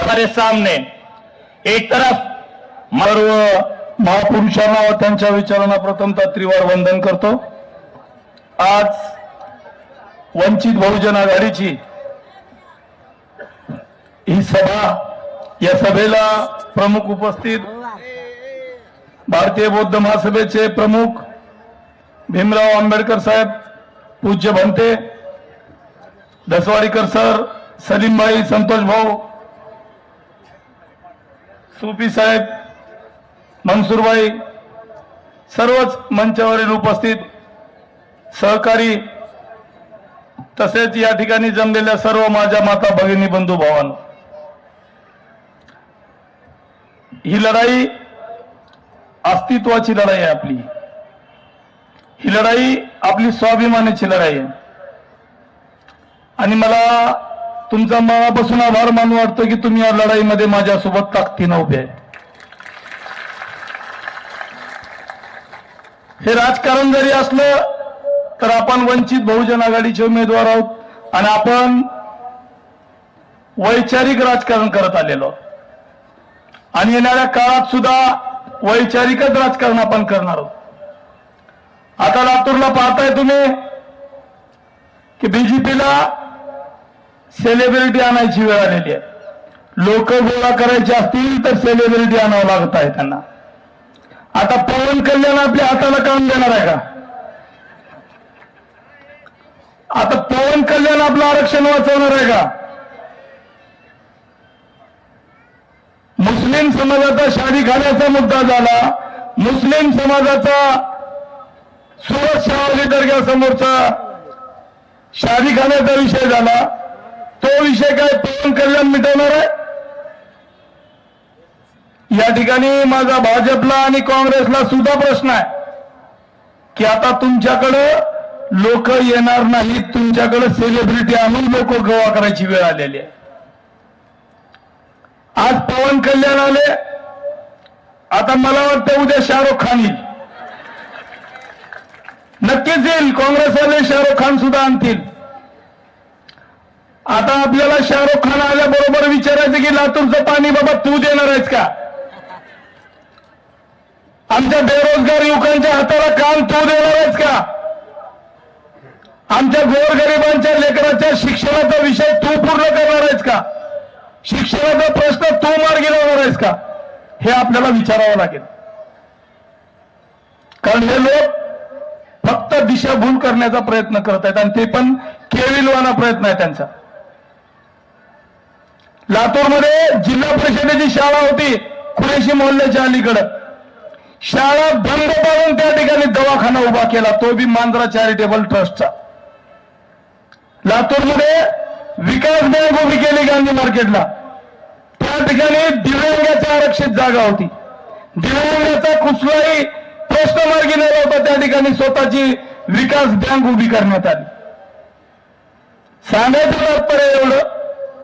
हमारे सामने. एक तरफ सर्व महापुरुषांना व त्यांच्या विचारांना प्रथमतः त्रिवार वंदन करतो. आज वंचित बहुजन आघाडीची ही सभा या सभेला प्रमुख उपस्थित भारतीय बौद्ध महासभेचे प्रमुख भीमराव आंबेडकर साहेब पूज्य भंते दसवाडीकर सर सलीमभाई संतोष भाऊ सुपी साहेब मनसूरबाई सर्वच मंचावरील उपस्थित सहकारी तसेच या ठिकाणी जमलेल्या सर्व माझ्या माता भगिनी बंधू भावांनो ही लढाई अस्तित्वाची लढाई आहे आपली. ही लढाई आपली स्वाभिमानाची लढाई आहे. आणि मला तुमचा मनापासून आभार मानू वाटतो की तुम्ही या लढाईमध्ये माझ्यासोबत ताकदीनं उभे आहे. हे राजकारण जरी असलं तर आपण वंचित बहुजन आघाडीचे उमेदवार आहोत आणि आपण वैचारिक राजकारण करत आलेलो आहोत. आणि येणाऱ्या काळात सुद्धा वैचारिकच राजकारण आपण करणार आहोत. आता लातूरला पाहताय तुम्ही की बीजेपीला सेलिब्रिटी आणायची वेळ आलेली आहे. लोक गोळा करायचे असतील तर सेलिब्रिटी आणावं लागत आहे त्यांना. आता पवन कल्याण आपल्या हाताला काम देणार आहे का? आता पवन कल्याण आपलं आरक्षण वाचवणार आहे का? मुस्लिम समाजाचा शादी खाण्याचा मुद्दा झाला. मुस्लिम समाजाचा सुरत शाहवली दर्ग्यासमोरचा शादी खाण्याचा विषय झाला. तो विषय काय पवन कल्याण मिटवणार आहे? या ठिकाणी माझा भाजपला आणि काँग्रेसला सुद्धा प्रश्न आहे की आता तुमच्याकडं लोक येणार नाहीत तुमच्याकडे सेलिब्रिटी आणून लोक गोवा करायची वेळ आलेली आहे. आज पवन कल्याण आले. आता मला वाटतं उद्या शाहरुख खान येईल. नक्कीच येईल. काँग्रेसवाले शाहरुख खान सुद्धा आणतील. आता आपल्याला शाहरुख खान आल्याबरोबर विचारायचं की लातूरचं पाणी बाबा तू देणार आहेस का? आमच्या बेरोजगार युवकांच्या हाताला काम तू देणार आहेस का? आमच्या गोरगरिबांच्या लेकराच्या शिक्षणाचा विषय तू पूर्ण करणार आहेस का? शिक्षणाचा प्रश्न तू मार्गी लावणार आहेस का? हे आपल्याला विचारावं लागेल. कारण हे लोक फक्त दिशाभूल करण्याचा प्रयत्न करत आहेत आणि ते पण केविलवाना प्रयत्न आहे त्यांचा. लातूरमध्ये जिल्हा परिषदेची शाळा होती कुरेशी मोहल्ल्याच्या अलीकडं. शाळा बंद पाडून त्या ठिकाणी दवाखाना उभा केला तो बी मांजरा चॅरिटेबल ट्रस्टचा लातूरमध्ये विकास बँक उभी केली गांधी मार्केटला. त्या ठिकाणी दिव्यांगाच्या आरक्षित जागा होती. दिव्यांगाचा कुठलाही प्रश्न मार्गी न लावता त्या ठिकाणी स्वतःची विकास बँक उभी करण्यात आली. सांगायचं तात्पर्य एवढं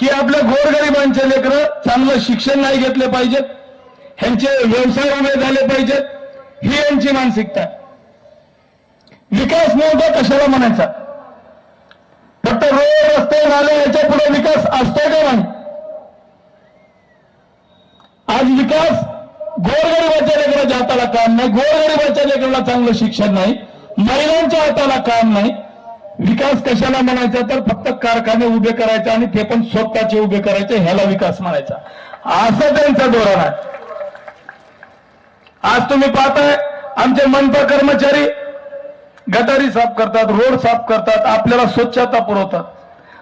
की आपल्या गोरगरिबांचे लेकरं चांगलं शिक्षण नाही घेतले पाहिजेत. ह्यांचे व्यवसाय उभे झाले पाहिजेत. ही यांची मानसिकता. विकास नव्हता कशाला म्हणायचा? फक्त रोड रस्ते नाले याच्यापुढे विकास असतो का नाही? आज विकास गोरगरीबाच्या लेकराच्या हाताला काम नाही गोरगरीबाच्या लेकराला चांगलं शिक्षण नाही महिलांच्या हाताला काम नाही. विकास कशाला म्हणायचा तर फक्त कारखाने उभे करायचे आणि ते पण स्वतःचे उभे करायचे ह्याला विकास म्हणायचा. असं त्यांचा धोरण आहे. आज तुम्ही पाहताय आमचे मनपा कर्मचारी गटारी साफ करतात रोड साफ करतात आपल्याला स्वच्छता पुरवतात.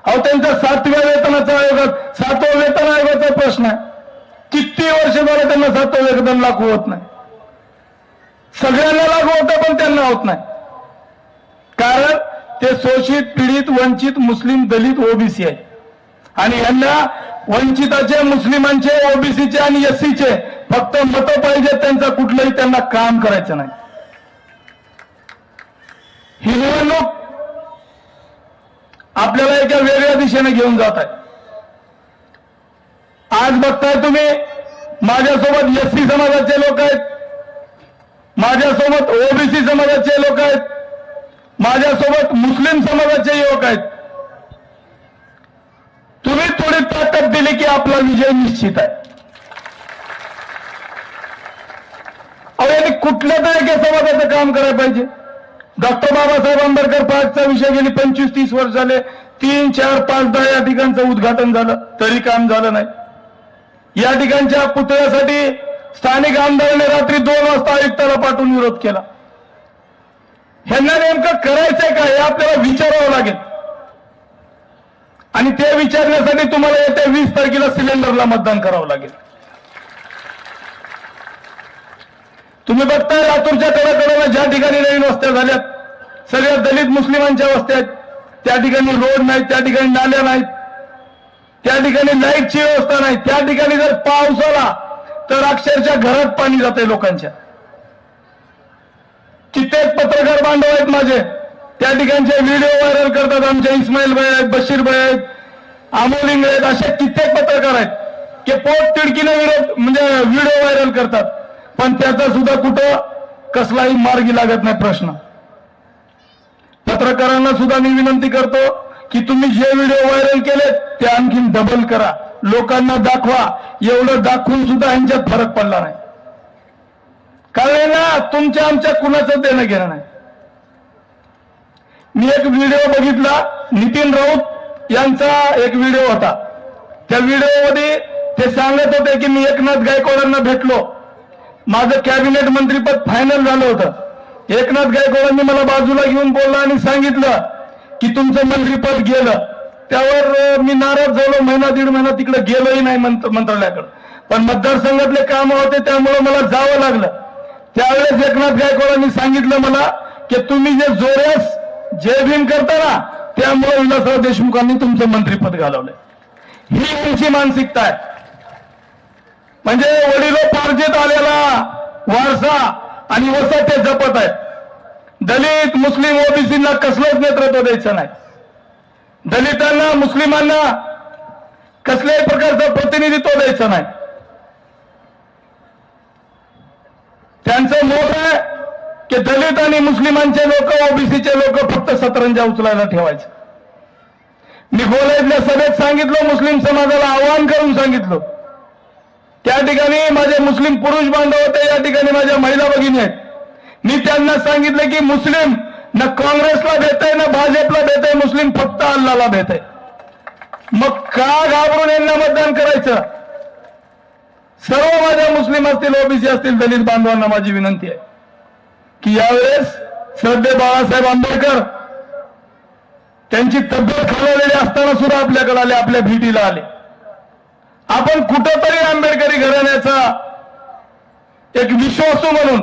अहो त्यांचा सातव्या वेतनाचा आयोगात सातव्या वेतन आयोगाचा प्रश्न आहे. किती वर्ष झालं त्यांना सत्व वेतन लागू होत नाही. सगळ्यांना लागू होतं पण त्यांना होत नाही. कारण ते शोषित पीडित वंचित मुस्लिम दलित ओबीसी आहे. आणि यांना वंचिताचे मुस्लिमांचे ओबीसीचे आणि एससीचे फक्त मतं पाहिजे त्यांचा कुठलंही त्यांना काम करायचं नाही. ही निवडणूक आपल्याला एका वेगळ्या दिशेने घेऊन जात आहे. आज बघताय तुम्ही माझ्यासोबत एस सी समाजाचे लोक आहेत माझ्यासोबत ओबीसी समाजाचे लोक आहेत माझ्यासोबत मुस्लिम समाजाचे युवक आहेत. तुम्ही थोडी ताकद दिली की आपला विजय निश्चित आहे. अहो यांनी कुठल्या तरी एका समाजाचं काम करायला पाहिजे. डॉक्टर बाबासाहेब आंबेडकर पार्कचा विषय गेली पंचवीस तीस वर्ष झाले. तीन चार पाच दहा या ठिकाणचं उद्घाटन झालं. तरी काम झालं नाही. या ठिकाणच्या पुतळ्यासाठी स्थानिक आमदाराने रात्री दोन वाजता आयुक्ताला पाठवून विरोध केला. ह्यांना नेमकं करायचंय काय हे आपल्याला विचारावं लागेल. आणि ते विचारण्यासाठी तुम्हाला येत्या वीस तारखेला सिलेंडरला मतदान करावं लागेल. तुम्ही बघताय लातूरच्या कडेकडेला ज्या ठिकाणी नवीन वस्त्या झाल्यात सगळ्या दलित मुस्लिमांच्या वस्त्या आहेत त्या ठिकाणी रोड नाहीत त्या ठिकाणी नाल्या नाहीत. त्या ठिकाणी लाईटची व्यवस्था नाही. त्या ठिकाणी जर पाऊस आला तर अक्षरशः घरात पाणी जाते लोकांच्या. कित्येक पत्रकार बांधव आहेत माझे. त्या ठिकाणचे व्हिडिओ व्हायरल करतात आमचे इस्माईल भाई आहेत बशीर भाई आहेत अमोलिंग आहेत असे कित्येक पत्रकार आहेत की पोट तिडकीने विरोध म्हणजे व्हिडिओ व्हायरल करतात. पण त्याचा सुद्धा कुठं कसलाही मार्गी लागत नाही प्रश्न. पत्रकारांना सुद्धा मी विनंती करतो की तुम्ही जे व्हिडिओ व्हायरल केले ते आणखीन डबल करा. लोकांना दाखवा. एवढं दाखवून सुद्धा यांच्यात फरक पडला नाही कारण ना तुमच्या आमच्या कुणाचं देणं घेणं नाही. मी एक व्हिडिओ बघितला नितीन राऊत यांचा एक व्हिडिओ होता. त्या व्हिडिओमध्ये ते सांगत होते की मी एकनाथ गायकवाडांना भेटलो. माझं कॅबिनेट मंत्रीपद फायनल झालं होतं. एकनाथ गायकवाडांनी मला बाजूला घेऊन बोलला आणि सांगितलं की तुमचं मंत्रीपद गेलं. त्यावर मी नाराज झालो. महिना दीड महिना तिकडे गेलोही नाही मंत- मंत्रालयाकडे. पण मतदारसंघातले काम होते त्यामुळे मला जावं लागलं. त्यावेळेस एकनाथ गायकवाडांनी सांगितलं मला की तुम्ही जे जोऱ्यास जय भीम करता ना त्यामुळे विलासराव देशमुखांनी तुमचं मंत्रीपद घालवलंय. ही तुमची मानसिकता आहे. म्हणजे वडिलोपार्जित आलेला वारसा आणि वसा ते जपत आहेत. दलित मुस्लिम ओबीसींना कसलंच नेतृत्व द्यायचं नाही. दलितांना मुस्लिमांना कसल्याही प्रकारचं प्रतिनिधित्व द्यायचं नाही. त्यांचं मोठ आहे की दलित आणि मुस्लिमांचे लोक ओबीसीचे लोक फक्त सतरंजा उचलायला ठेवायचे. मी गोलायतल्या सभेत सांगितलं मुस्लिम समाजाला आवाहन करून सांगितलं. त्या ठिकाणी माझे मुस्लिम पुरुष बांधव होते या ठिकाणी माझ्या महिला भगिनी आहेत. मी त्यांना सांगितलं की मुस्लिम ना काँग्रेसला भेट आहे ना भाजपला भेट आहे मुस्लिम फक्त अल्लाला भेट आहे मग का घाबरून यांना मतदान करायचं? सर्व माझ्या मुस्लिम असतील ओबीसी असतील दलित बांधवांना माझी विनंती आहे की यावेळेस श्रद्धे बाळासाहेब आंबेडकर त्यांची तब्येत खालवलेली असताना सुद्धा आपल्याकडे आले आपल्या भेटीला आले. आपण कुठंतरी आंबेडकरी घराण्याचा एक विश्वासू म्हणून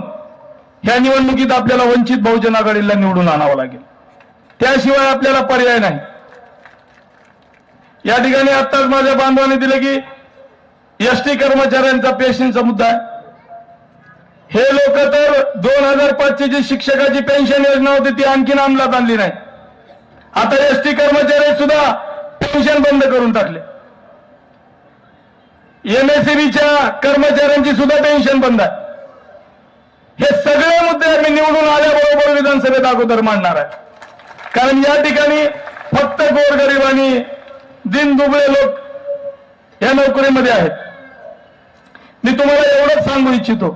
ह्या निवडणुकीत आपल्याला वंचित बहुजन आघाडीला निवडून आणावं लागेल. त्याशिवाय आपल्याला पर्याय नाही. या ठिकाणी आत्ताच माझ्या बांधवाने दिले की एसटी कर्मचाऱ्यांचा पेन्शनचा मुद्दा आहे. हे लोक तर दोन हजार पाचशे जी शिक्षकाची पेन्शन योजना होती ती आणखीन अंमलात आणली नाही. आता एसटी कर्मचारी सुद्धा पेन्शन बंद करून टाकले. एमएससीबीच्या कर्मचाऱ्यांची सुद्धा पेन्शन बंद आहे. हे सगळे मुद्दे आम्ही निवडून आल्याबरोबर विधानसभेत अगोदर मांडणार आहे. कारण या ठिकाणी फक्त गोरगरिबांनी दिन दिनदुबळे लोक या नोकरीमध्ये आहेत. मी तुम्हाला एवढंच सांगू इच्छितो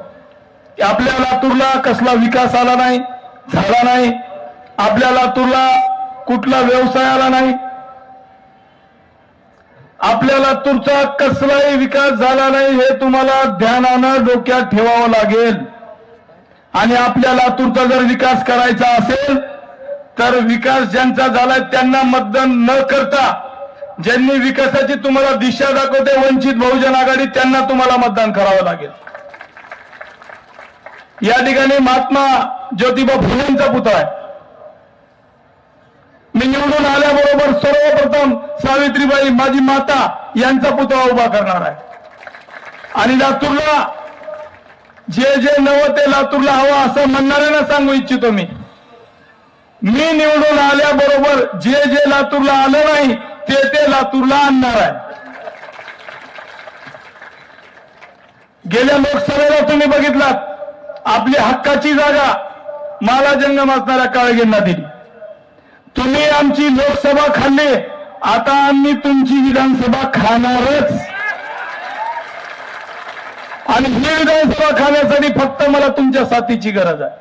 की आपल्या लातूरला कसला विकास आला नाही झाला नाही आपल्या लातूरला कुठला व्यवसाय आला नाही आपल्या लातूरचा कसलाही विकास झाला नाही हे तुम्हाला ध्यानानं डोक्यात ठेवावं लागेल. आणि आपल्या लातूरचा जर विकास करायचा असेल तर विकास ज्यांचा झालाय त्यांना मतदान न करता ज्यांनी विकासाची तुम्हाला दिशा दाखवते वंचित बहुजन आघाडी त्यांना तुम्हाला मतदान करावं लागेल. या ठिकाणी महात्मा ज्योतिबा फुलेंचा पुतळा आहे. मी निवडून आल्याबरोबर सर्वप्रथम सावित्रीबाई माझी माता यांचा पुतळा उभा करणार आहे. आणि लातूरला जे जे नवं ते लातूरला हवं असं म्हणणाऱ्यांना सांगू इच्छितो मी. मी निवडून आल्याबरोबर जे जे लातूरला आलं नाही ते ते लातूरला आणणार आहे. गेल्या लोकसभेला तुम्ही बघितलात आपली हक्काची जागा माला जंगम असणाऱ्या काळगींना दिली. तुम्ही आमची लोकसभा खाल्ली आता आम्ही तुमची विधानसभा खाणारच. आणि ही विधानसभा खाण्यासाठी फक्त मला तुमच्या साथीची गरज आहे.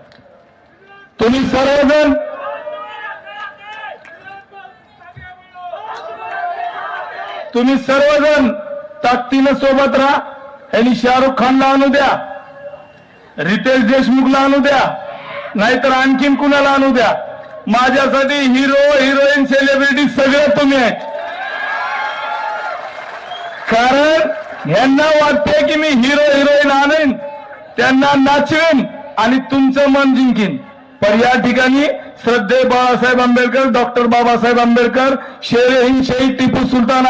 तुम्ही सर्वजण तुम्ही सर्वजण ताकदीनं सोबत राहा. यांनी शाहरुख खानला आणू द्या. रितेश देशमुखला आणू द्या. नाहीतर आणखीन कुणाला आणू द्या? माझ्यासाठी हिरो हिरोईन सेलिब्रिटी सगळे तुम्ही आहेत. कारण यांना वाटतंय की मी हिरो हिरोईन आणेन. त्यांना नाचवेन आणि तुमचं मन जिंकीन. पण या ठिकाणी श्रद्धे बाळासाहेब आंबेडकर डॉक्टर बाबासाहेब आंबेडकर शेर हिंद शहीद टिपू सुलतान